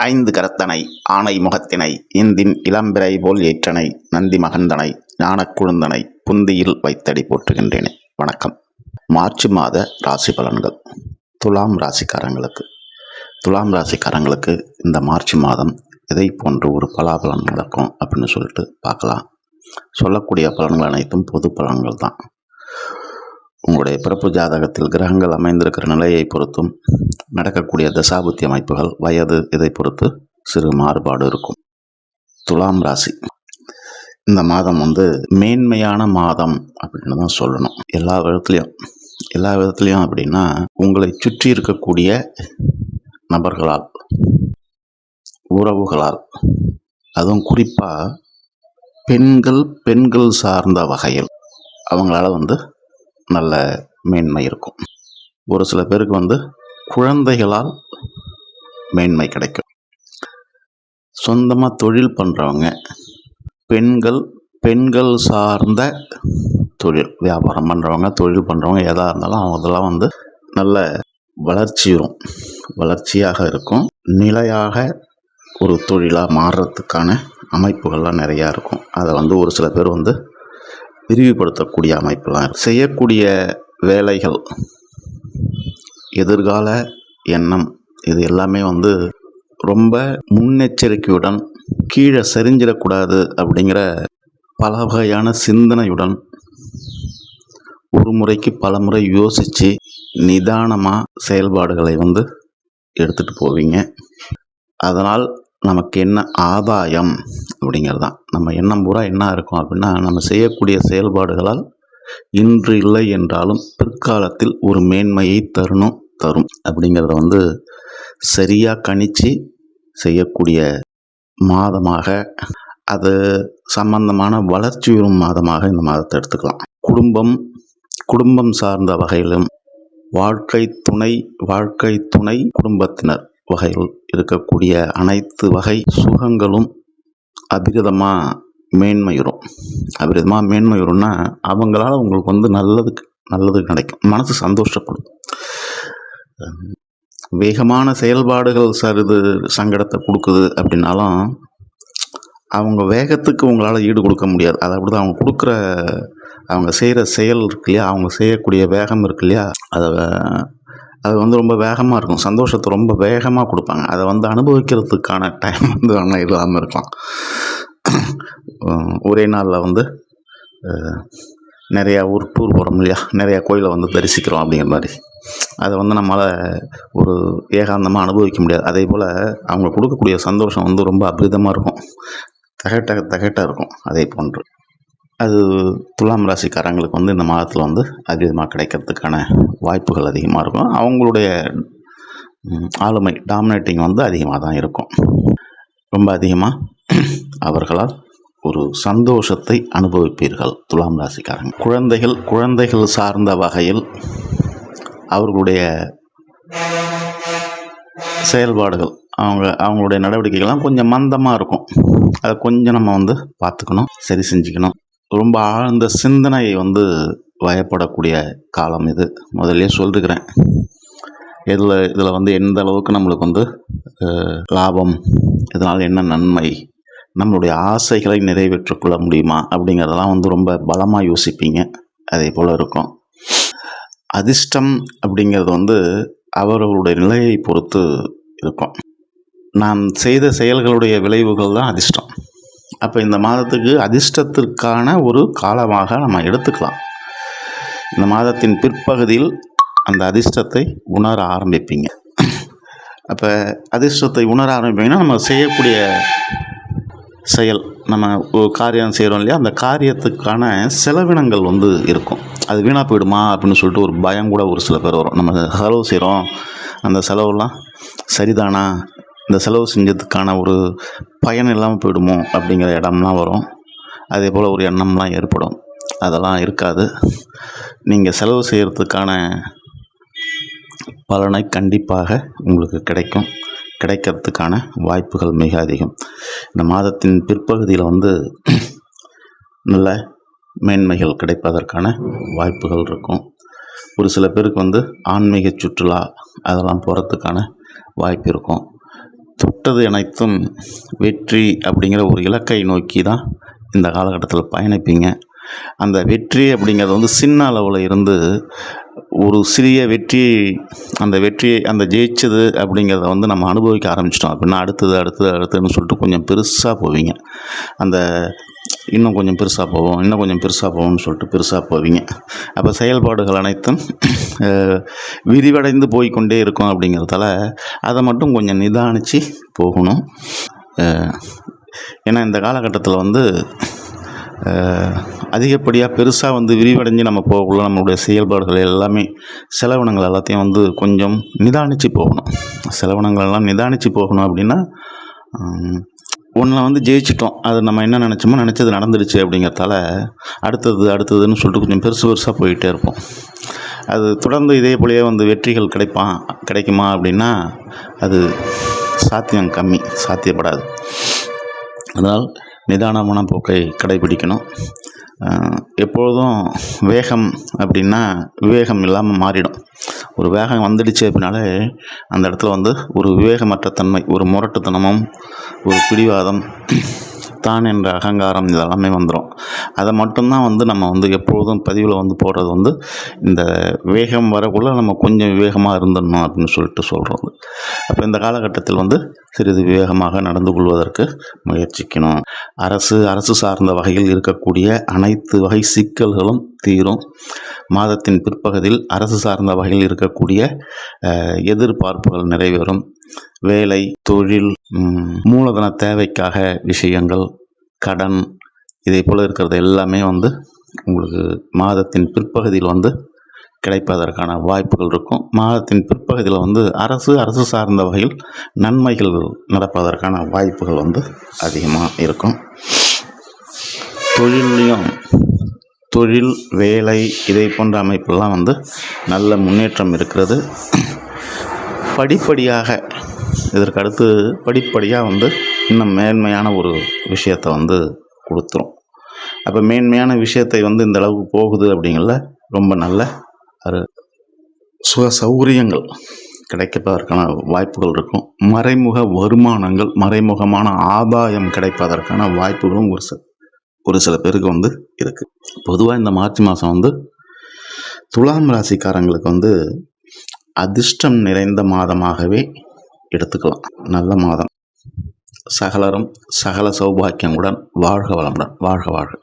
ஐந்து கரத்தனை ஆனை முகத்தினை இந்தின் இளம்பிறை போல் ஏற்றனை நந்தி மகந்தனை ஞானக்குழுந்தனை புந்தியில் வைத்தடி போற்றுகின்றேனே. வணக்கம். மார்ச் மாத ராசி பலன்கள். துலாம் ராசிக்காரங்களுக்கு. துலாம் ராசிக்காரங்களுக்கு இந்த மார்ச் மாதம் இதை போன்று ஒரு பலாபலன் நடக்கும் அப்படின்னு சொல்லிட்டு பார்க்கலாம். சொல்லக்கூடிய பலன்கள் அனைத்தும் பொது பலன்கள் தான். உங்களுடைய பிறப்பு ஜாதகத்தில் கிரகங்கள் அமைந்திருக்கிற நிலையை பொறுத்தும் நடக்கக்கூடிய தசாபுத்தி அமைப்புகள் வயது இதை பொறுத்து சிறு மாறுபாடு இருக்கும். துலாம் ராசி. இந்த மாதம் வந்து மேன்மையான மாதம் அப்படின்னு தான் சொல்லணும். எல்லா விதத்துலேயும் எல்லா விதத்துலேயும் அப்படின்னா உங்களை சுற்றி இருக்கக்கூடிய நபர்களால் உறவுகளால் அதுவும் குறிப்பாக பெண்கள் பெண்கள் சார்ந்த வகையில் அவங்களால வந்து நல்ல மேன்மை இருக்கும். ஒரு சில பேருக்கு வந்து குழந்தைகளால் மேன்மை கிடைக்கும். சொந்தமாக தொழில் பண்ணுறவங்க பெண்கள் பெண்கள் சார்ந்த தொழில் வியாபாரம் பண்ணுறவங்க தொழில் பண்ணுறவங்க எதாக இருந்தாலும் அவங்க இதெல்லாம் வந்து நல்ல வளர்ச்சி வரும். வளர்ச்சியாக இருக்கும். நிலையாக ஒரு தொழிலாக மாறுறதுக்கான அமைப்புகள்லாம் நிறையா இருக்கும். அதை வந்து ஒரு சில பேர் வந்து விரிவுபடுத்தக்கூடிய அமைப்பெல்லாம் செய்யக்கூடிய வேலைகள் எதிர்கால எண்ணம் இது எல்லாமே வந்து ரொம்ப முன்னெச்சரிக்கையுடன் கீழே சரிஞ்சிடக்கூடாது அப்படிங்கிற பல வகையான சிந்தனையுடன் ஒரு முறைக்கு பல முறை யோசித்து நிதானமாக செயல்பாடுகளை வந்து எடுத்துகிட்டு போவீங்க. அதனால் நமக்கு என்ன ஆதாயம் அப்படிங்கிறது தான் நம்ம எண்ணம் பூரா என்ன இருக்கும் அப்படின்னா நம்ம செய்யக்கூடிய செயல்பாடுகளால் இன்று இல்லை என்றாலும் பிற்காலத்தில் ஒரு மேன்மையை தரணும் தரும் அப்படிங்கிறத வந்து சரியாக கணிச்சு செய்யக்கூடிய மாதமாக அது சம்பந்தமான வளர்ச்சி வரும் மாதமாக இந்த மாதத்தை எடுத்துக்கலாம். குடும்பம் குடும்பம் சார்ந்த வகையிலும் வாழ்க்கை துணை வாழ்க்கை துணை குடும்பத்தினர் வகையில் இருக்கக்கூடிய அனைத்து வகை சுகங்களும் அபிரதமாக மேன்மையுறும். அபிரதமாக மேன்மையுறும்னா அவங்களால உங்களுக்கு வந்து நல்லதுக்கு நல்லது கிடைக்கும். மனசு சந்தோஷப்படும் வேகமான செயல்பாடுகள் சார் இது சங்கடத்தை கொடுக்குது அப்படின்னாலும் அவங்க வேகத்துக்கு உங்களால் ஈடு கொடுக்க முடியாது. அதை அப்படி தான் அவங்க கொடுக்குற அவங்க செய்கிற செயல் இருக்கு இல்லையா? அவங்க செய்யக்கூடிய வேகம் இருக்கு இல்லையா? அதை அது வந்து ரொம்ப வேகமாக இருக்கும். சந்தோஷத்தை ரொம்ப வேகமாக கொடுப்பாங்க. அதை வந்து அனுபவிக்கிறதுக்கான டைம் வந்து ஆனால் இல்லாமல் இருக்கலாம். ஒரே நாளில் வந்து நிறையா ஊர் டூர் போகிறோம் இல்லையா? நிறையா கோயிலை வந்து தரிசிக்கிறோம் அப்படிங்கிற மாதிரி. அதை வந்து நம்மளால் ஒரு ஏகாந்தமாக அனுபவிக்க முடியாது. அதே போல் அவங்க கொடுக்கக்கூடிய சந்தோஷம் வந்து ரொம்ப அபரிதமாக இருக்கும். தகட்ட தகட்ட இருக்கும். அதே போன்று. அது துலாம் ராசிக்காரங்களுக்கு வந்து இந்த மாதத்தில் வந்து அதிகமாக கிடைக்கிறதுக்கான வாய்ப்புகள் அதிகமாக இருக்கும். அவங்களுடைய ஆளுமை டாமினேட்டிங் வந்து அதிகமாக தான் இருக்கும். ரொம்ப அதிகமாக அவர்களால் ஒரு சந்தோஷத்தை அனுபவிப்பீர்கள் துலாம் ராசிக்காரங்க. குழந்தைகள் குழந்தைகள் சார்ந்த வகையில் அவர்களுடைய செயல்பாடுகள் அவங்க அவங்களுடைய நடவடிக்கைகள்லாம் கொஞ்சம் மந்தமாக இருக்கும். அதை கொஞ்சம் நம்ம வந்து பார்த்துக்கணும் சரி செஞ்சுக்கணும். ரொம்ப ஆழ்ந்த சிந்தனை வந்து வயப்படக்கூடிய காலம் இது. முதல்ல சொல்லிருக்கிறேன். இதில் இதில் வந்து எந்த அளவுக்கு நம்மளுக்கு வந்து லாபம் இதனால் என்ன நன்மை நம்மளுடைய ஆசைகளை நிறைவேற்றிக் கொள்ள முடியுமா அப்படிங்கிறதெல்லாம் வந்து ரொம்ப பலமாக யோசிப்பீங்க. அதே போல் இருக்கும். அதிர்ஷ்டம் அப்படிங்கிறது வந்து அவர்களுடைய நிலையை பொறுத்து இருக்கும். நாம் செய்த செயல்களுடைய விளைவுகள் தான் அதிர்ஷ்டம். அப்போ இந்த மாதத்துக்கு அதிர்ஷ்டத்திற்கான ஒரு காலமாக நம்ம எடுத்துக்கலாம். இந்த மாதத்தின் பிற்பகுதியில் அந்த அதிர்ஷ்டத்தை உணர ஆரம்பிப்பீங்க. அப்போ அதிர்ஷ்டத்தை உணர ஆரம்பிப்பீங்கன்னா நம்ம செய்யக்கூடிய செயல் நம்ம ஒரு காரியம் செய்கிறோம் இல்லையா? அந்த காரியத்துக்கான செலவினங்கள் வந்து இருக்கும். அது வீணாக போயிடுமா அப்படின்னு சொல்லிட்டு ஒரு பயம் கூட ஒரு சில பேர் வரும். நம்ம செலவு செய்கிறோம் அந்த செலவுலாம் சரிதானா? இந்த செலவு செஞ்சதுக்கான ஒரு பயன் இல்லாமல் போயிடுமோ அப்படிங்கிற இடம்லாம் வரும். அதே போல் ஒரு எண்ணம்லாம் ஏற்படும். அதெல்லாம் இருக்காது. நீங்கள் செலவு செய்கிறதுக்கான பலனை கண்டிப்பாக உங்களுக்கு கிடைக்கும். கிடைக்கிறதுக்கான வாய்ப்புகள் மிக அதிகம். இந்த மாதத்தின் பிற்பகுதியில் வந்து நல்ல மேன்மைகள் கிடைப்பதற்கான வாய்ப்புகள் இருக்கும். ஒரு சில பேருக்கு வந்து ஆன்மீக சுற்றுலா அதெல்லாம் போகிறதுக்கான வாய்ப்பு இருக்கும். தொட்டது அனைத்தும் வெற்றி அப்படிங்கிற ஒரு இலக்கை நோக்கி தான் இந்த காலகட்டத்தில் பயணிப்பீங்க. அந்த வெற்றி அப்படிங்கிறது வந்து சின்ன அளவில் இருந்து ஒரு சிறிய வெற்றி அந்த வெற்றியை அந்த ஜெயிச்சது அப்படிங்கிறத வந்து நம்ம அனுபவிக்க ஆரம்பிச்சிட்டோம். அப்படின்னா அடுத்தது அடுத்தது அடுத்ததுன்னு சொல்லிட்டு கொஞ்சம் பெருசாக போவீங்க. அந்த இன்னும் கொஞ்சம் பெருசாக போவோம் இன்னும் கொஞ்சம் பெருசாக போவோம்னு சொல்லிட்டு பெருசாக போவீங்க. அப்போ செயல்பாடுகள் அனைத்தும் விரிவடைந்து போய்க்கொண்டே இருக்கும் அப்படிங்கிறதால அதை மட்டும் கொஞ்சம் நிதானித்து போகணும். ஏன்னா இந்த காலகட்டத்தில் வந்து அதிகப்படியாக பெருசாக வந்து விரிவடைஞ்சு நம்ம போகக்குள்ள நம்மளுடைய செயல்பாடுகள் எல்லாமே செலவினங்கள் எல்லாத்தையும் வந்து கொஞ்சம் நிதானித்து போகணும். செலவினங்கள் எல்லாம் நிதானித்து போகணும் அப்படின்னா ஒன்றில் வந்து ஜெயிச்சிட்டோம். அது நம்ம என்ன நினச்சோமோ நினச்சது நடந்துடுச்சு அப்படிங்கிறதால அடுத்தது அடுத்ததுன்னு சொல்லிட்டு கொஞ்சம் பெருசு பெருசாக போயிட்டே இருப்போம். அது தொடர்ந்து இதே போலயே வந்து வெற்றிகள் கிடைப்பான் கிடைக்குமா அப்படின்னா அது சாத்தியம் கம்மி சாத்தியப்படாது. அதனால் நிதானமான போக்கை கடைபிடிக்கணும். எப்பொழுதும் வேகம் அப்படின்னா விவேகம் இல்லாமல் மாறிடும். ஒரு வேகம் வந்துடுச்சு அப்படின்னாலே அந்த இடத்துல வந்து ஒரு விவேகமற்ற தன்மை ஒரு முரட்டுத்தனமும் ஒரு பிடிவாதம் தான் என்ற அகங்காரம் இதெல்லாமே வந்துடும் அதை மட்டும்தான் வந்து நம்ம வந்து எப்பொழுதும் பதிவில் வந்து போடுறது வந்து இந்த வேகம் வரக்குள்ள நம்ம கொஞ்சம் விவேகமாக இருந்துடணும் அப்படின்னு சொல்லிட்டு சொல்கிறது அப்போ இந்த காலகட்டத்தில் வந்து சிறிது விவேகமாக நடந்து கொள்வதற்கு முயற்சிக்கணும். அரசு அரசு சார்ந்த வகையில் இருக்கக்கூடிய அனைத்து வகை சிக்கல்களும் தீரும். மாதத்தின் பிற்பகுதியில் அரசு சார்ந்த வகையில் இருக்கக்கூடிய எதிர்பார்ப்புகள் நிறைவேறும். வேலை தொழில் மூலதன தேவைக்காக விஷயங்கள் கடன் இதே போல் இருக்கிறது எல்லாமே வந்து உங்களுக்கு மாதத்தின் பிற்பகுதியில் வந்து கிடைப்பதற்கான வாய்ப்புகள் இருக்கும். மாதத்தின் பிற்பகுதியில் வந்து அரசு அரசு சார்ந்த வகையில் நன்மைகள் நடப்பதற்கான வாய்ப்புகள் வந்து அதிகமாக இருக்கும். தொழிலையும் தொழில் வேலை இதை போன்ற அமைப்பெல்லாம் வந்து நல்ல முன்னேற்றம் இருக்கிறது. படிப்படியாக இதற்கு அடுத்து படிப்படியாக வந்து இன்னும் மேன்மையான ஒரு விஷயத்தை வந்து கொடுத்துரும். அப்போ மேன்மையான விஷயத்தை வந்து இந்த அளவுக்கு போகுது அப்படிங்கிறத ரொம்ப நல்ல ஒரு சுக சௌகரியங்கள் கிடைப்பதற்கான வாய்ப்புகள் இருக்கும். மறைமுக வருமானங்கள் மறைமுகமான ஆதாயம் கிடைப்பதற்கான வாய்ப்புகளும் ஒரு சில ஒரு சில பேருக்கு வந்து இருக்குது பொதுவாக இந்த மார்ச் மாதம் வந்து துலாம் ராசிக்காரங்களுக்கு வந்து அதிர்ஷ்டம் நிறைந்த மாதமாகவே எடுத்துக்கலாம். நல்ல மாதம். சகலரும் சகல சௌபாக்கியங்களுடன் வாழ்க வளமுடன். வாழ்க வாழ்க.